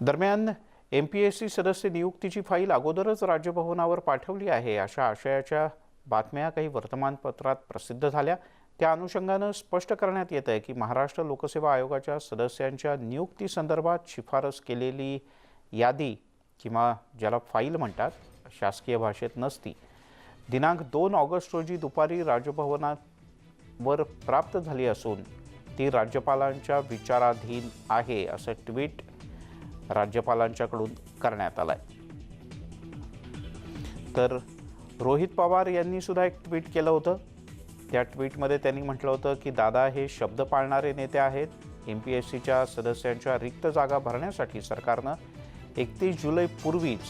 दरम्यान M P S C सदस्य नियुक्तीची फाईल अगोदरच राजभवनावर पाठवली आहे. अशा आशयाच्या बातम्या काही वर्तमानपत्रात प्रसिद्ध झाल्या. त्या अनुषंगानं स्पष्ट करण्यात येत आहे की महाराष्ट्र लोकसेवा आयोगाच्या सदस्यांच्या नियुक्तीसंदर्भात शिफारस केलेली यादी किंवा ज्याला फाईल म्हणतात शासकीय भाषेत नसती. दिनांक दोन ऑगस्ट रोजी दुपारी राजभवनावर प्राप्त झाली असून ती राज्यपालांच्या विचाराधीन आहे असं ट्विट राज्यपालांच्याकडून करण्यात आला आहे तर रोहित पवार यांनी सुद्धा एक ट्विट केलं होतं. त्या ट्विटमध्ये त्यांनी म्हटलं होतं की दादा हे शब्द पाळणारे नेते आहेत. एम पी एस सीच्या सदस्यांच्या रिक्त जागा भरण्यासाठी सरकारनं एकतीस जुलैपूर्वीच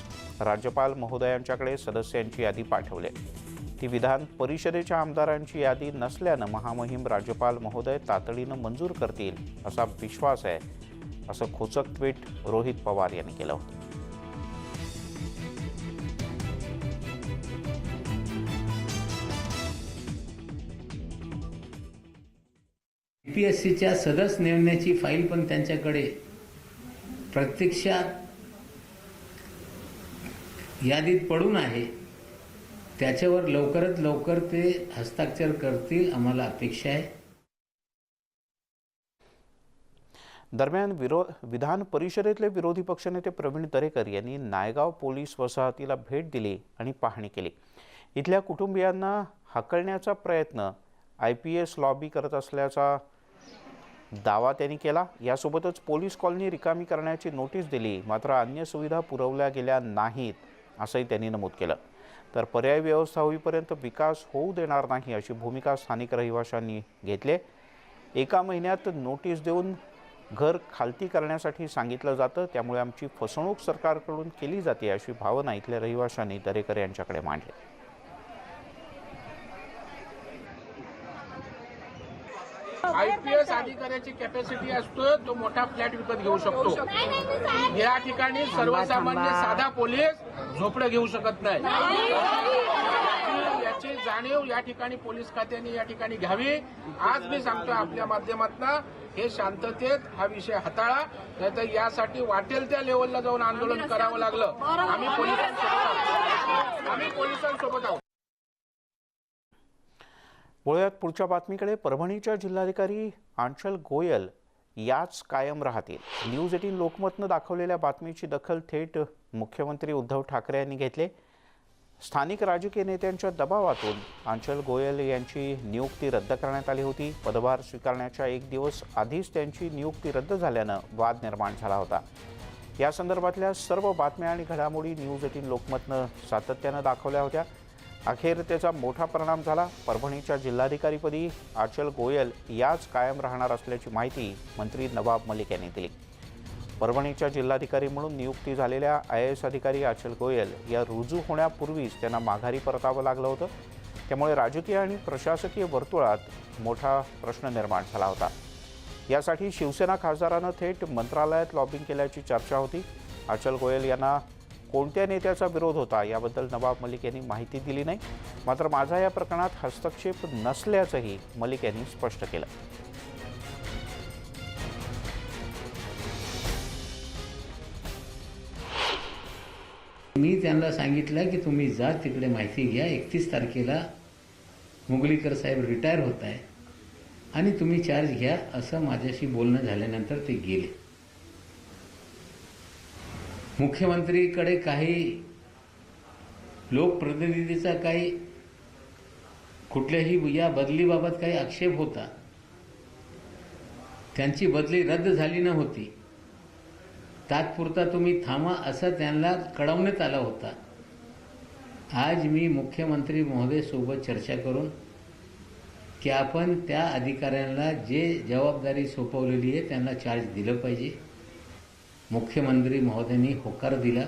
राज्यपाल महोदयांच्याकडे सदस्यांची यादी पाठवली. आहे. ती विधान परिषदेच्या आमदारांची यादी नसल्यानं महामहिम राज्यपाल महोदय तातडीनं मंजूर करतील असा विश्वास आहे असं खोचक ट्विट रोहित पवार यांनी केलं होतं. पी एस सीच्या सदस्य नेमण्याची फाईल पण त्यांच्याकडे. प्रत्यक्षात यादीत पडून आहे. त्याच्यावर लवकरात लवकर ते हस्ताक्षर करतील आम्हाला अपेक्षा आहे. दरम्यान विरो विधान परिषदेतले विरोधी पक्षनेते प्रवीण दरेकर यांनी नायगाव पोलीस वसाहतीला भेट दिली आणि पाहणी केली. इथल्या कुटुंबियांना हाकलण्याचा प्रयत्न आय पी एस लॉबी करत असल्याचा दावा त्यांनी केला. यासोबतच पोलीस कॉलनी रिकामी करण्याची नोटीस दिली. मात्र अन्य सुविधा पुरवल्या गेल्या नाहीत असंही त्यांनी नमूद केलं. तर पर्यायी व्यवस्था होईपर्यंत विकास होऊ देणार नाही अशी भूमिका स्थानिक रहिवाशांनी घेतली एका महिन्यात नोटीस देऊन घर खालती करण्यासाठी सांगितलं जातं. त्यामुळे आमची फसवणूक सरकारकडून केली जाते अशी भावना इथल्या रहिवाशांनी दरेकर यांच्याकडे मांडली. आयपीएस अधिकाऱ्याची कॅपॅसिटी असतो तो मोठा फ्लॅट विकत घेऊ शकतो. या ठिकाणी सर्वसामान्य साधा पोलीस झोपडं घेऊ शकत नाही. जाणीव या ठिकाणी पोलीस खात्याने या ठिकाणी घ्यावी. आज मी सांगतो आपल्या माध्यमातून हे शांततेत हा विषय हाताळा नाहीतर यासाठी वाटेल त्या लेवलला जाऊन आंदोलन करावं लागलं. आम्ही पोलिसांसोबत आहोत. आम्ही पोलिसांसोबत आहोत. वळूयात पुढच्या बातमीकडे. परभणीच्या जिल्हाधिकारी आंचल गोयल याच कायम राहतील. न्यूज एटीन लोकमतनं दाखवलेल्या बातमीची दखल थेट मुख्यमंत्री उद्धव ठाकरे यांनी घेतले. स्थानिक राजकीय नेत्यांच्या दबावातून आंचल गोयल यांची नियुक्ती रद्द करण्यात आली होती. पदभार स्वीकारण्याच्या एक दिवस आधीच त्यांची नियुक्ती रद्द झाल्यानं वाद निर्माण झाला होता. या संदर्भातल्या सर्व बातम्या आणि घडामोडी न्यूज एटीन लोकमतनं सातत्यानं दाखवल्या होत्या. अखेर त्याचा मोठा परिणाम झाला. परभणीच्या जिल्हाधिकारीपदी आचल गोयल याच कायम राहणार असल्याची माहिती मंत्री नवाब मलिक यांनी दिली. परभणीच्या जिल्हाधिकारी म्हणून नियुक्ती झालेल्या आय एस अधिकारी अचल गोयल या रुजू होण्यापूर्वीच त्यांना माघारी परतावं लागलं होतं. त्यामुळे राजकीय आणि प्रशासकीय वर्तुळात मोठा प्रश्न निर्माण झाला होता. यासाठी शिवसेना खासदारानं थेट मंत्रालयात लॉबिंग केल्याची चर्चा होती. अचल गोयल यांना कोणत्या नेत्याचा विरोध होता याबद्दल नवाब मलिक यांनी माहिती दिली नाही. मात्र माझा या प्रकरणात हस्तक्षेप नसल्याचंही मलिक यांनी स्पष्ट केलं. मी त्यांना सांगितलं की तुम्ही जा तिकडे माहिती घ्या. एकतीस तारखेला मुगलीकर साहेब रिटायर होत आहे आणि तुम्ही चार्ज घ्या असं माझ्याशी बोलणं झाल्यानंतर ते गेले. मुख्यमंत्रीकडे काही लोकप्रतिनिधीचा काही कुठल्याही या बदलीबाबत काही आक्षेप होता. त्यांची बदली रद्द झाली नव्हती. तात्पुरता तुम्ही थांबा असं त्यांना कळवण्यात आला होता. आज मी मुख्यमंत्री महोदय सोबत चर्चा करून की आपण त्या अधिकाऱ्यांना जे जबाबदारी सोपवलेली आहे त्यांना चार्ज दिलं पाहिजे. मुख्यमंत्री महोदयांनी होकार दिला.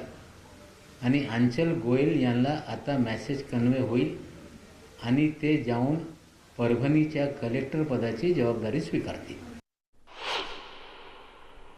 आणि अंचल गोयल यांना आता मॅसेज कन्वे होईल. आणि ते जाऊन परभणीच्या कलेक्टर पदाची जबाबदारी स्वीकारतील.